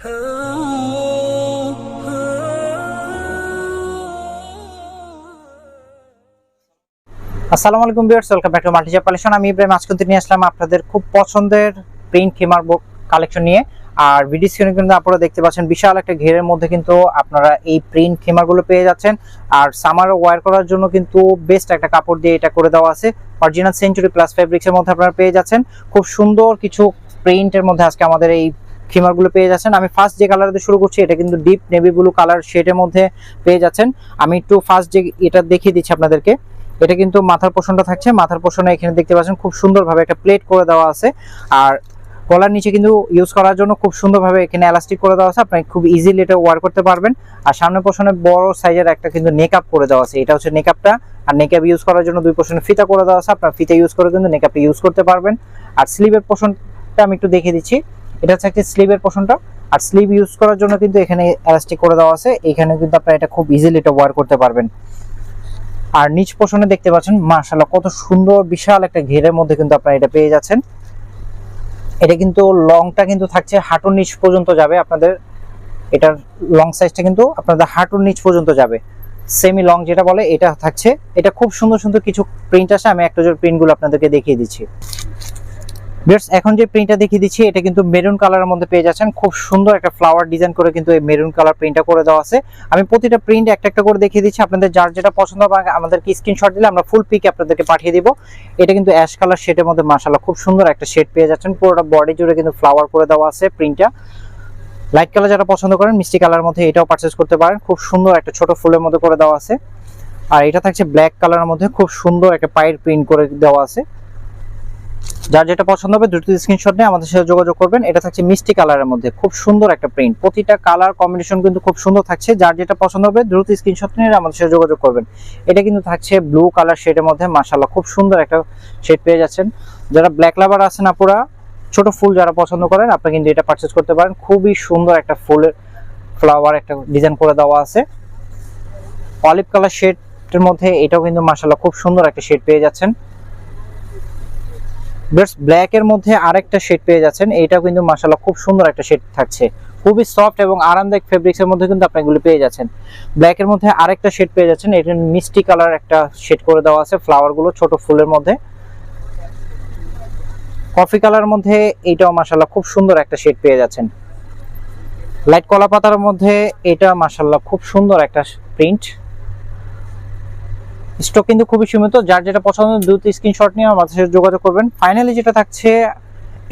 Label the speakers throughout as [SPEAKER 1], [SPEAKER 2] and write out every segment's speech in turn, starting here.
[SPEAKER 1] আসসালামু আলাইকুম viewers, welcome back to মাল্টিজা কালেকশন। আমি ইব্রাহিম, আজকে নিয়ে আসলাম আপনাদের খুব পছন্দের প্রিন্ট খেমার কালেকশন নিয়ে। আর ভিডিও স্ক্রিনে কিন্তু আপনারা দেখতে পাচ্ছেন বিশাল একটা ঘেরের মধ্যে কিন্তু আপনারা এই প্রিন্ট খেমারগুলো পেয়ে যাচ্ছেন। আর সামার ওয়্যার করার জন্য কিন্তু বেস্ট একটা কাপড় দিয়ে এটা করে দেওয়া আছে। অরিজিনাল সেঞ্চুরি প্লাস ফেব্রিক্সের মধ্যে আপনারা পেয়ে যাচ্ছেন। খুব সুন্দর কিছু প্রিন্টের মধ্যে আজকে আমাদের এই খিমারগুলো পেয়ে যাচ্ছেন। আমি ফার্স্ট যে কালার দিয়ে শুরু করছি, এটা কিন্তু ডিপ নেভি ব্লু কালার শেডের মধ্যে পেয়ে যাচ্ছেন। আমি একটু ফার্স্ট যে এটা দেখিয়ে দিচ্ছি আপনাদেরকে। এটা কিন্তু মাথার পোষণটা থাকছে। মাথার পোষণে এখানে দেখতে পাচ্ছেন খুব সুন্দরভাবে একটা প্লেট করে দেওয়া আছে। আর গলার নিচে কিন্তু ইউজ করার জন্য খুব সুন্দরভাবে এখানে এলাস্টিক করে দেওয়া আছে। আপনি খুব ইজিলি এটা ওয়ার করতে পারবেন। আর সামনে পোষণে বড় সাইজের একটা কিন্তু নেকআপ করে দেওয়া আছে। এটা হচ্ছে নেকআপটা আর নেকআপ ইউজ করার জন্য দুই পোষণে ফিতা করে দেওয়া আছে। আপনার ফিতা ইউজ করে কিন্তু নেকআপটা ইউজ করতে পারবেন। আর স্লিভের পোষণটা আমি একটু দেখিয়ে দিচ্ছি। এটা হচ্ছে একটা স্লিভের পোষণটা আর স্লিভ ইউজ করার জন্য কিন্তু এখানে এলাস্টিক করে দেওয়া আছে। এখানে কিন্তু আপনারা এটা খুব ইজিলি এটা ওয়ার করতে পারবেন। আর নিচ পোষণে দেখতে পাচ্ছেন, মাশাআল্লাহ, কত সুন্দর, বিশাল একটা ঘেরের মধ্যে কিন্তু আপনারা এটা পেয়ে যাচ্ছেন। এটা কিন্তু লংটা কিন্তু থাকছে হাঁটুর নিচ পর্যন্ত যাবে আপনাদের। এটার লং সাইজটা কিন্তু আপনাদের হাঁটুর নিচ পর্যন্ত যাবে। সেমি লং যেটা বলে, এটা থাকছে। এটা খুব সুন্দর সুন্দর কিছু প্রিন্ট আছে। আমি একটা জোর প্রিন্টগুলো আপনাদেরকে দেখিয়ে দিচ্ছি। বেশ এখন যে প্রিন্টটা দেখিয়ে দিচ্ছি, এটা কিন্তু মেরুন কালারের মধ্যে পেয়ে যাচ্ছেন। খুব সুন্দর একটা ফ্লাওয়ার ডিজাইন করে কিন্তু এই মেরুন কালার প্রিন্টটা করে দেওয়া আছে। আমি প্রতিটা প্রিন্ট একটা একটা করে দেখিয়ে দিচ্ছি। আপনাদের যার যেটা পছন্দ হবে আমাদেরকে স্ক্রিনশট দিলে আমরা ফুল পিক আপনাদেরকে পাঠিয়ে দিব। এটা কিন্তু অ্যাশ কালার শেডের মধ্যে, মাশাআল্লাহ, খুব সুন্দর একটা শেড পেয়ে যাচ্ছেন। পুরোটা বডি জুড়ে কিন্তু ফ্লাওয়ার করে দেওয়া আছে প্রিন্টটা লাইট কালার যারা পছন্দ করেন মিষ্টি কালার মধ্যে এটাও পারচেজ করতে পারেন। খুব সুন্দর একটা ছোট ফুলের মধ্যে করে দেওয়া আছে। আর এটা থাকছে ব্ল্যাক কালারের মধ্যে, খুব সুন্দর একটা পায়ের প্রিন্ট করে দেওয়া আছে। যার যেটা পছন্দ হবে দ্রুত স্ক্রিনশট নিয়ে আমাদের সাথে যোগাযোগ করবেন। এটা থাকছে মিষ্টি কালারের মধ্যে। খুব সুন্দর একটা প্রিন্ট প্রতিটা কালার কম্বিনেশন কিন্তু খুব সুন্দর থাকছে। যার যেটা পছন্দ হবে দ্রুত স্ক্রিনশট নিয়ে আমাদের সাথে যোগাযোগ করবেন। এটা কিন্তু থাকছে ব্লু কালার শেডের মধ্যে। মাশাআল্লাহ, খুব সুন্দর একটা শেড পেয়ে যাচ্ছেন। যারা ব্ল্যাক লাভার আছেন আপুরা, ছোট ফুল যারা পছন্দ করেন আপনি কিন্তু এটা পারচেজ করতে পারেন। খুবই সুন্দর একটা ফুলের ফ্লাওয়ার একটা ডিজাইন করে দেওয়া আছে। অলিভ কালার শেডের মধ্যে এটাও কিন্তু মাশাআল্লাহ খুব সুন্দর একটা শেড পেয়ে যাচ্ছেন। বেশ ব্ল্যাক এর মধ্যে আরেকটা শেড পেয়ে যাচ্ছেন। এইটাও কিন্তু মাশাআল্লাহ খুব সুন্দর একটা শেড থাকছে। খুবই সফট এবং আরামদায়ক ফেব্রিক্সের মধ্যে কিন্তু আপনি এগুলো পেয়ে যাচ্ছেন। ব্ল্যাক এর মধ্যে আরেকটা শেড পেয়ে যাচ্ছেন। এটা মিষ্টি কালার একটা শেড করে দেওয়া আছে ফ্লাওয়ারগুলো ছোট ফুলের মধ্যে। কফি কালার মধ্যে এইটাও মাশাআল্লাহ খুব সুন্দর একটা শেড পেয়ে যাচ্ছেন। লাইট কলা পাতার মধ্যে এটা মাশাআল্লাহ খুব সুন্দর একটা প্রিন্ট স্টক কিন্তু খুবই সীমিত। যার যেটা পছন্দ, দ্রুত স্ক্রিনশট নিয়ে আমাদের সাথে যোগাযোগ করবেন। ফাইনালি যেটা থাকছে,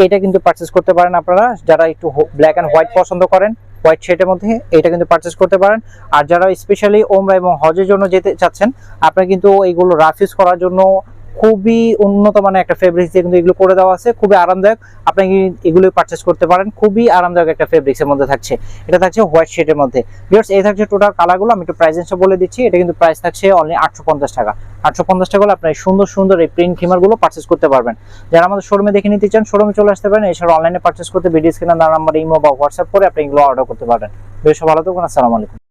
[SPEAKER 1] এটা কিন্তু পারচেস করতে পারেন আপনারা। যারা একটু ব্ল্যাক অ্যান্ড হোয়াইট পছন্দ করেন হোয়াইট শেডের মধ্যে, এটা কিন্তু পারচেস করতে পারেন। আর যারা স্পেশালি ওমরা এবং হজের জন্য যেতে চাচ্ছেন, আপনারা কিন্তু এইগুলো রাফ ইউজ করার জন্য খুবই উন্নত মানের একটা ফেব্রিক্স দিয়ে কিন্তু এগুলো করে দেওয়া আছে, খুবই আরামদায়ক। আপনি এগুলো পারচেস করতে পারেন, খুবই আরামদায়ক একটা ফেব্রিক্স এর মধ্যে থাকছে। এটা থাকছে হোয়াইট শেডের মধ্যে। ভিউয়ার্স এই থাকছে টোটাল কালারগুলো আমি একটু প্রাইসটা বলে দিচ্ছি। এটা কিন্তু প্রাইস থাকছে অনলি আটশো পঞ্চাশ টাকা। আটশো পঞ্চাশ টাকা হলে আপনি সুন্দর সুন্দর এই প্রিন্ট খিমারগুলো পারচেস করতে পারবেন। যারা আমাদের শোরুমে দেখে নিতে চান শোরুমে চলে আসতে পারেন এছাড়া অনলাইনে পারচেস করতে ভিডিও স্ক্রিনে নাম্বার ইমো বা হোয়াটসঅ্যাপ করে আপনি এগুলো অর্ডার করতে পারেন বেশ ভালো থাকুন, আসসালামু আলাইকুম।